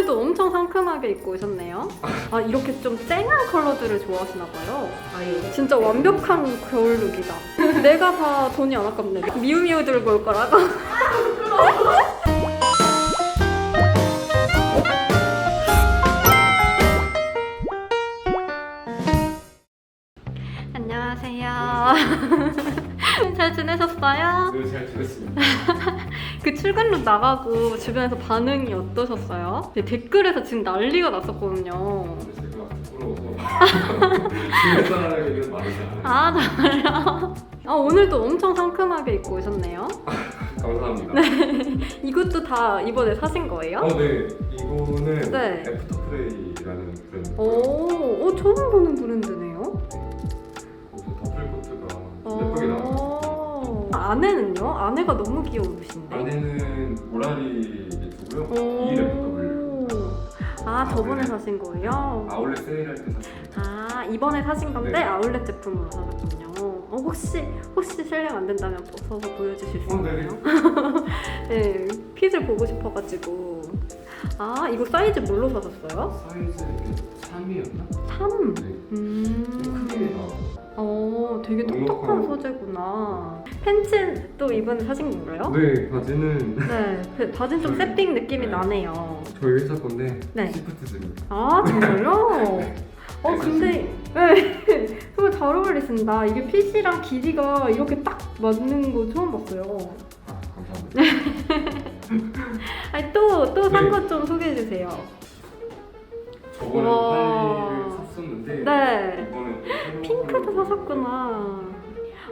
오늘도 엄청 상큼하게 입고 오셨네요. 아 이렇게 좀 쨍한 컬러들을 좋아하시나 봐요. 아유. 진짜 완벽한 겨울룩이다. 내가 다 돈이 안 아깝네. 미우미우 들고 올 거라고. 안녕하세요. 잘 지내셨어요? 네, 잘 지냈습니다. 그 출근 룩 나가고 주변에서 반응이 어떠셨어요? 네, 댓글에서 지금 난리가 났었거든요. 제가 부끄러워서 주변 해요. 아, 정말요? 아, 오늘도 엄청 상큼하게 입고 오셨네요. 감사합니다. 이것도 다 이번에 사신 거예요? 어, 네. 이거는 네. 애프터 프레이라는 브랜드. 오, 오, 처음 보는 브랜드네요. 거기서 더플 코트가 예쁘게 나왔어요. 오, 안에는요? 안에가 너무 귀여우신데? 안에는 모라리 니트고요. 오. EFW. 아, 저번에 네. 사신 거예요? 아울렛 세일할 때 샀습니다. 아, 이번에 사신 건데 네. 아울렛 제품으로 사셨군요. 어, 혹시, 혹시 실례가 안 된다면 벗어서 보여주실 수 어, 네. 있나요? 네, 핏을 보고 싶어가지고. 아, 이거 사이즈 뭘로 사셨어요? 사이즈 3이었나? 3. 네. 좀 음. 크게. 어, 되게 똑똑한 넉넉하고. 소재구나. 팬츠 또 이번에 사신 건가요? 네, 바지는 네, 그 바지는 좀 세핑 느낌이 네. 나네요. 저희 회사 건데 네. 시프트즈입니다. 아, 정말요? 어, 근데, 네, 정말 잘 어울리신다. 이게 핏이랑 길이가 이렇게 딱 맞는 거 처음 봤어요. 아, 감사합니다. 아니, 또, 또 산 네. 것 좀 소개해 주세요. 저번에 우와. 파이를 샀었는데 네. 이번에 또 새로운 핑크도 컬러로 사셨구나.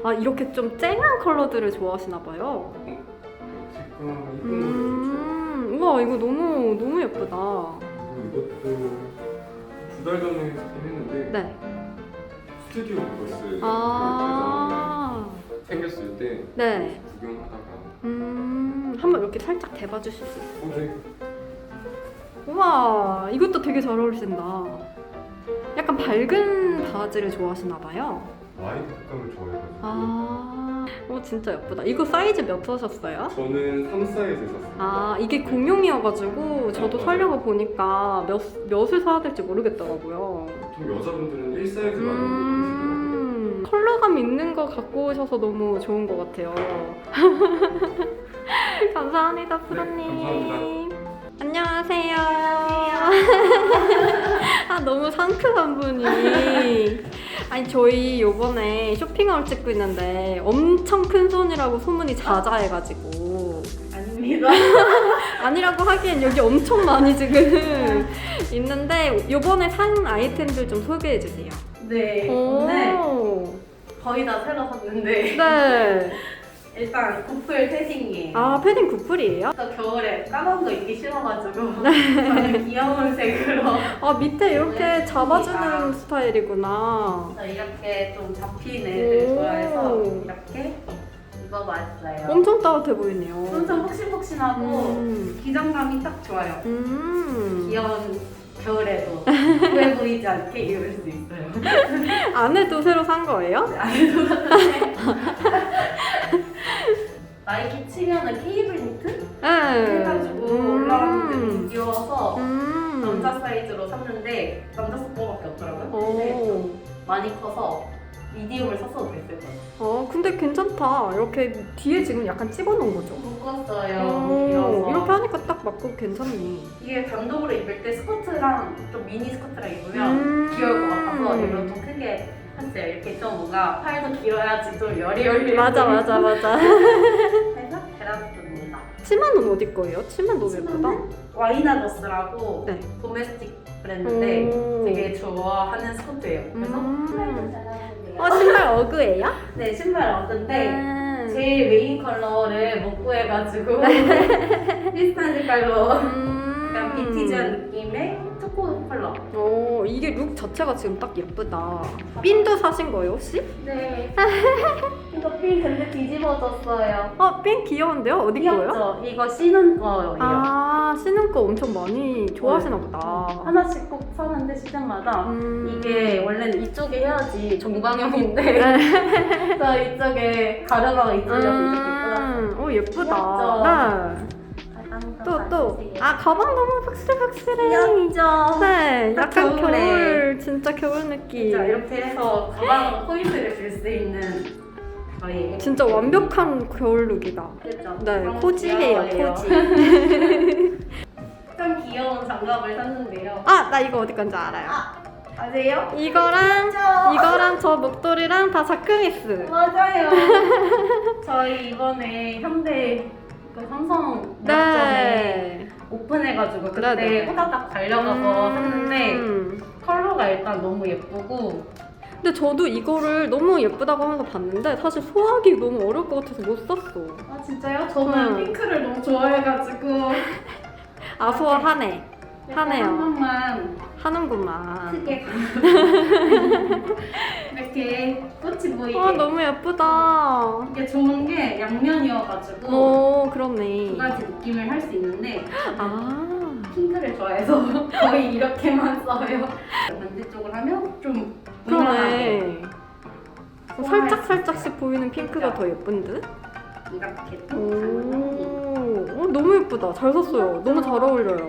아, 이렇게 좀 쨍한 컬러들을 좋아하시나 봐요. 색감 이쁜 거를 음, 우와, 이거 너무, 너무 예쁘다. 그리고 이것도 두 달 전에 샀긴 했는데 네. 스튜디오 버스 아, 생겼을 때 네. 구경하다가 이렇게 살짝 대봐 주실 수 있어요? 어, 네. 우와, 이것도 되게 잘 어울리신다. 약간 밝은 바지를 좋아하시나 봐요. 와이드 색감을 좋아해가지고 아, 어, 진짜 예쁘다. 이거 사이즈 몇 사셨어요? 저는 3 사이즈 샀습니다 아, 이게 공용이어가지고 저도 살려고 보니까 몇, 몇을 사야 될지 모르겠더라고요. 좀 여자분들은 1 사이즈 많이 입으시더라고요 음, 컬러감 있는 거 갖고 오셔서 너무 좋은 것 같아요. 감사합니다, 프로님. 네, 감사합니다. 안녕하세요. 아, 너무 상큼한 분이. 아니, 저희 요번에 쇼핑하울 찍고 있는데 엄청 큰 손이라고 소문이 자자해가지고. 아닙니다. 아니라고 하기엔 여기 엄청 많이 지금 있는데 요번에 산 아이템들 좀 소개해주세요. 네. 오. 오늘 거의 다 새로 샀는데 네. 일단 구플 패딩이에요. 아, 패딩 구플이에요? 또 겨울에 까만 거 입기 싫어가지고 저는 귀여운 색으로 아, 밑에 이렇게 네, 잡아주는. 스타일이구나. 저 이렇게 좀 잡힌 애들 오. 좋아해서 이렇게 입어봤어요. 엄청 따뜻해 보이네요. 엄청 폭신폭신하고 음. 기장감이 딱 좋아요. 음. 귀여운 겨울에도 후회 보이지 않게 입을 수 있어요. 안에도 새로 산 거예요? 안에도 같은데 나이키 많이 커서 미디움을 샀어도 됐을 거예요. 어, 근데 괜찮다. 이렇게 뒤에 지금 약간 찍어놓은 거죠? 묶었어요. 오. 이렇게 하니까 딱 맞고 괜찮네. 이게 단독으로 입을 때 스커트랑 좀 미니 스커트랑 입으면 음. 귀여울 것 같아서 이걸 좀 크게 했어요. 이렇게 좀 뭔가 팔도 길어야지 좀 여리여리 맞아, 맞아, 맞아. 해서 베라스입니다. 치마는 어디 거예요? 치마 너무 예쁘다. 와이나더스라고 네. 도메스틱 브랜드인데 오. 되게 좋아하는 스커트예요. 그래서 음. 신발도 잘 나오는데요. 어, 신발 어그예요? 네, 신발 얻은데 음. 제일 메인 컬러를 못 구해가지고 비슷한 색깔로 음. 약간 비티지한 느낌의 초코 컬러. 오, 이게 룩 자체가 지금 딱 예쁘다. 핀도 사신 거예요, 혹시? 네. 이거 핀 근데 뒤집어졌어요. 어, 핀 귀여운데요? 어디 거예요? 귀엽죠? 이거 신은 거예요. 아, 신은 거 엄청 많이 좋아하시나 보다. 하나씩 꼭 사는데 시즌마다 음. 이게 원래는 이쪽에 해야지 정방형인데 네. 저 이쪽에 가르마가 있으려고 이렇게 끌었어요. 음, 오, 예쁘다. 귀엽죠? 네. 아, 또 또. 아 가방 너무 확실확실해. 귀엽죠? 네, 딱 약간 겨울에. 겨울 진짜 겨울 느낌. 자 이렇게 해서 가방 포인트를 줄 수 있는 저희 진짜 완벽한 겨울 룩이다. 그렇죠? 네, 코지해요, 귀여워요. 코지. 참 귀여운 장갑을 샀는데요. 아, 나 이거 어디 건지 알아요. 아세요? 이거랑 저- 이거랑 저 목도리랑 다 자크미스. 맞아요. 저희 이번에 현대 그 삼성 네. 오픈해가지고 그때 네, 네. 후다닥 달려가서 샀는데 음. 컬러가 일단 너무 예쁘고 근데 저도 이거를 너무 예쁘다고 하면서 봤는데 사실 소화하기 너무 어려울 것 같아서 못 샀어. 아 진짜요? 저는 음. 핑크를 너무 좋아해가지고 아 소화하네. 하네요. 한 번만 하는구만. 크게 이렇게 꽃이 보이게 아 너무 예쁘다. 이게 좋은 게 양면이어가지고 오 그렇네. 두 가지 느낌을 할 수 있는데 아. 핑크를 좋아해서 거의 이렇게만 써요. 반대쪽을 하면 좀 무난하게 그러네. 어, 살짝 살짝씩 보이는 핑크가 더 예쁜 듯? 이렇게 오, 또 장면이 어, 너무 예쁘다. 잘 샀어요. 너무 잘 어울려요.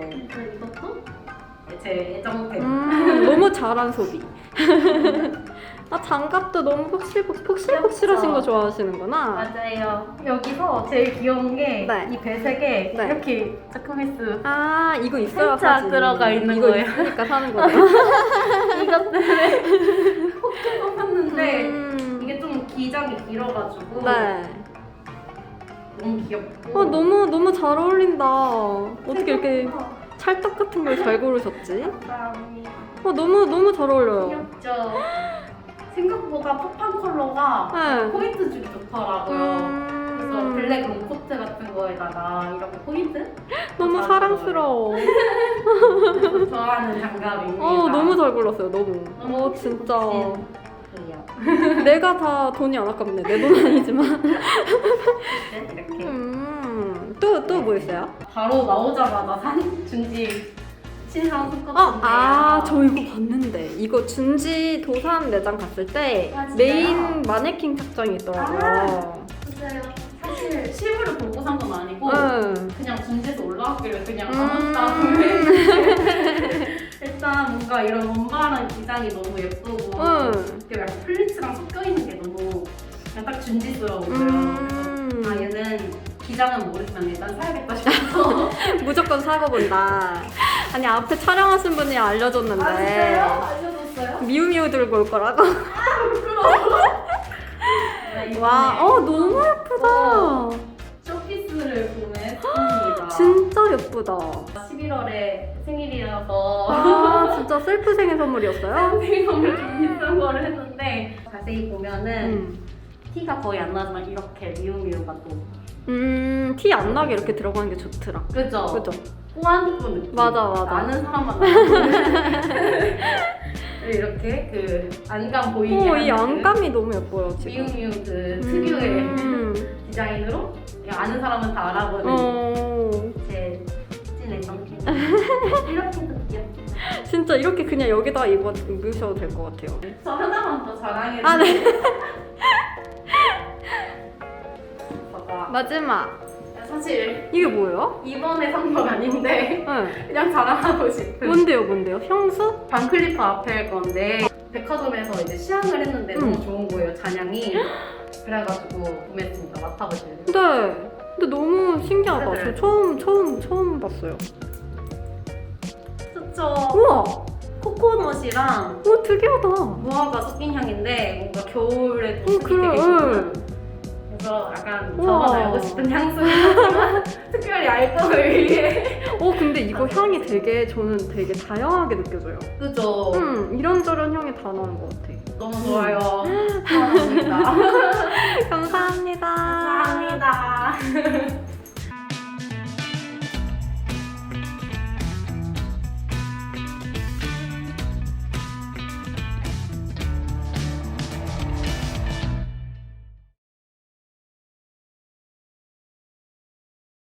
제 애정템. 음, 너무 잘한 소비. 아 장갑도 너무 폭실 폭실폭실하신 거 좋아하시는구나. 맞아요. 여기서 제일 귀여운 게 이 네. 배색에 네. 이렇게 자크미스 아 이거 있어야 살짝 사지. 들어가 있는 이거 거예요. 있으니까 사는 거예요. 이것 때문에 혹해서 샀는데 음, 이게 좀 기장이 길어가지고 네. 너무 귀엽고 어 너무 너무 잘 어울린다. 어떻게 이렇게 찰떡 같은 걸 잘 고르셨지? 감사합니다. 어 너무 너무 잘 어울려요. 귀엽죠? 생각보다 팝한 컬러가 네. 포인트 주기 좋더라고요. 그래서 음, 블랙 롱코트 같은 거에다가 이렇게 포인트? 너무 잘 사랑스러워. 그래서 좋아하는 장갑입니다. 어 너무 잘 골랐어요. 너무. 너무 어 진짜. 내가 다 돈이 안 아깝네. 내 돈 아니지만. 이렇게 음. 또 또 뭐 있어요? 바로 나오자마자 산 준지 신상 스커트인데요. 어, 아, 저 이거 봤는데. 이거 준지 도산 매장 갔을 때 아, 진짜요? 메인 마네킹 착장이 있더라고요. 맞아요. 사실 실물을 보고 산 건 아니고 응. 그냥 준지에서 올라왔길래 그냥 음. 구매했는데 일단 뭔가 이런 원바랑 기장이 너무 예쁘고 응. 이렇게 약간 플리츠랑 섞여 있는 게 너무 그냥 딱 준지스러워 보여요. 음. 아 얘는 기장은 모르지만 일단 사야겠다 싶어서 무조건 사고 본다. 아니 앞에 촬영하신 분이 알려줬는데 알려줬어요? 미우미우 들고 올 거라고. 네, 와, 이번에 어 너무 예쁘다. 쇼피스를 구매했습니다. 진짜 예쁘다. 11월에 생일이라서 아 진짜 셀프 생일 선물이었어요? 생일 선물 좀 비싼 거를 했는데 자세히 보면은 음. 티가 거의 안 나지만 이렇게 미우미우가 또 음, 티 안 나게 이렇게 들어가는 게 좋더라. 그죠? 그죠? 꾸안꾸 느낌 맞아, 맞아. 아는 사람만 나는 이렇게 그 안감 보이게 오, 이 하는 안감이 너무 예뻐요, 그 지금. 미우미우 그 특유의 음. 디자인으로 아는 사람은 다 알아보는 어, 제찐 애정템 이렇게도 귀엽죠 진짜 이렇게 그냥 여기다 입어 입으셔도 될 것 같아요. 저 하나만 더 자랑해도 아, 네. 마지막. 사실 이게 뭐예요? 이번에 산 건 아닌데 네. 그냥 자랑하고 싶은 뭔데요, 뭔데요? 향수? 반클리프 앞에 건데 백화점에서 이제 시향을 했는데 음. 너무 좋은 거예요 잔향이 그래가지고 구매했습니다 맡아보실래요? 네. 근데 너무 신기하다. 그래, 그래. 저 처음, 처음, 처음 봤어요. 그쵸 우와! 코코넛이랑 오, 특이하다. 무화과 섞인 향인데 뭔가 겨울에 어, 또 그래. 좋은 그래서 약간 우와. 저만 알고 싶은 향수지만 특별히 알거를 위해 어 근데 이거 향이 되게 저는 되게 다양하게 느껴져요. 그죠? 음 이런저런 향이 다 나는 것 같아. 너무 좋아요. 음. 감사합니다. 감사합니다. 감사합니다.